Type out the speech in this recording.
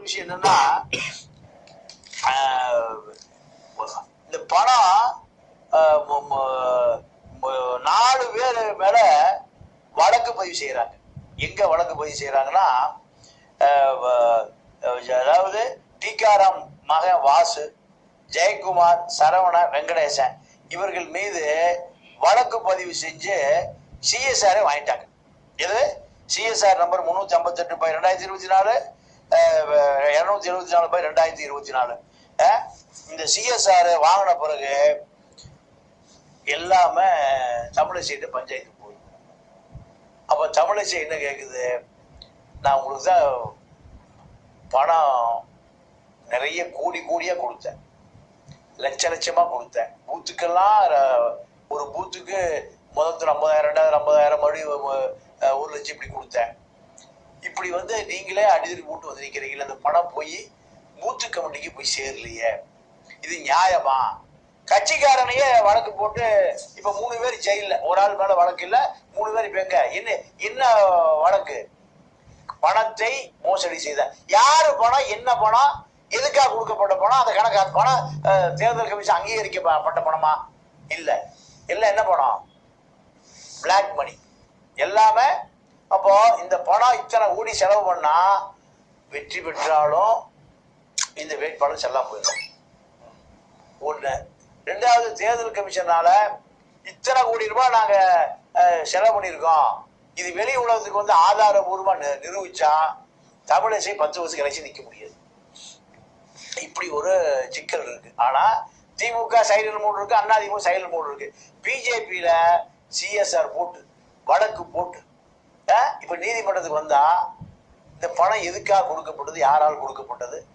ஒரு விஷயம் என்னன்னா ஆஹ், இந்த பணம் நாலு பேர் மேல வழக்கு பதிவு செய்யறாங்க. எங்க வழக்கு பதிவு செய்யறாங்கன்னா அதாவது டிகாராம் மகன் வாசு ஜெயக்குமார் சரவண வெங்கடேசன் இவர்கள் மீது வழக்கு பதிவு செஞ்சு சிஎஸ்ஆரை வாங்கிட்டாங்க. இது சிஎஸ்ஆர் நம்பர் முன்னூத்தி ஐம்பத்தெட்டு பை ரெண்டாயிரத்தி இருபத்தி நாலு இரநூத்தி எழுபத்தி நாலு பை ரெண்டாயிரத்தி இருபத்தி நாலு. இந்த சிஎஸ்ஆர் வாங்கின பிறகு எல்லாமே தமிழிசைட்டு பஞ்சாயத்து போகுது. அப்ப தமிழிசை என்ன கேக்குது? நான் உங்களுக்கு தான் பணம் நிறைய கூடி கூடியா கொடுத்தேன். லட்ச லட்சமா கொடுத்தேன். பூத்துக்கெல்லாம் ஒரு பூத்துக்கு முதல் ஐம்பதாயிரம் ரெண்டாயிரம் ஐம்பதாயிரம் மறுபடியும் ஒரு லட்சம் இப்படி கொடுத்தேன். இப்படி வந்து நீங்களே அடிதடி மூட்டு வந்திருக்கிறீங்களே அந்த பணம் போய் மூத்து கமிட்டிக்கு போய் சேரலையே. இது நியாயமா? கட்சிக்காரனையே வழக்கு போட்டு இப்ப மூணு பேர் ஜெயில ஒரு ஆள் மேல வழக்கு இல்ல மூணு பேர் இப்ப எங்க? என்ன என்ன வழக்கு? பணத்தை மோசடி செய்த. யாரு பணம் என்ன பணம் எதுக்காக கொடுக்கப்பட்ட பணம் அந்த கணக்கு பணம் தேர்தல் கமிஷன் அங்கீகரிக்கப்பட்ட பணமா? இல்ல. எல்லாம் என்ன பணம்? பிளாக் மணி எல்லாமே அப்போ இந்த பணம் இத்தனை கோடி செலவு பண்ணா வெற்றி பெற்றாலும் இந்த வேட்பாளர் செல்லா போயிடும். ஒண்ணு. ரெண்டாவது தேர்தல் கமிஷனால இத்தனை கோடி ரூபாய் நாங்க செலவு பண்ணியிருக்கோம். இது வெளி உலகத்துக்கு வந்து ஆதாரபூர்வமா நிரூபிச்சா தமிழிசை பத்து வருஷம் கழிச்சு நிக்க முடியாது. இப்படி ஒரு சிக்கல் இருக்கு. ஆனா திமுக சைலண்ட் மூடு இருக்கு அண்ணா திமுக சைலண்ட் மூடு இருக்கு. பிஜேபியில சிஎஸ்ஆர் போட்டு வழக்கு போட்டு இப்ப நீதிமன்றத்துக்கு வந்தா இந்த பணம் எதுக்காக கொடுக்கப்பட்டது? யாரால் கொடுக்கப்பட்டது?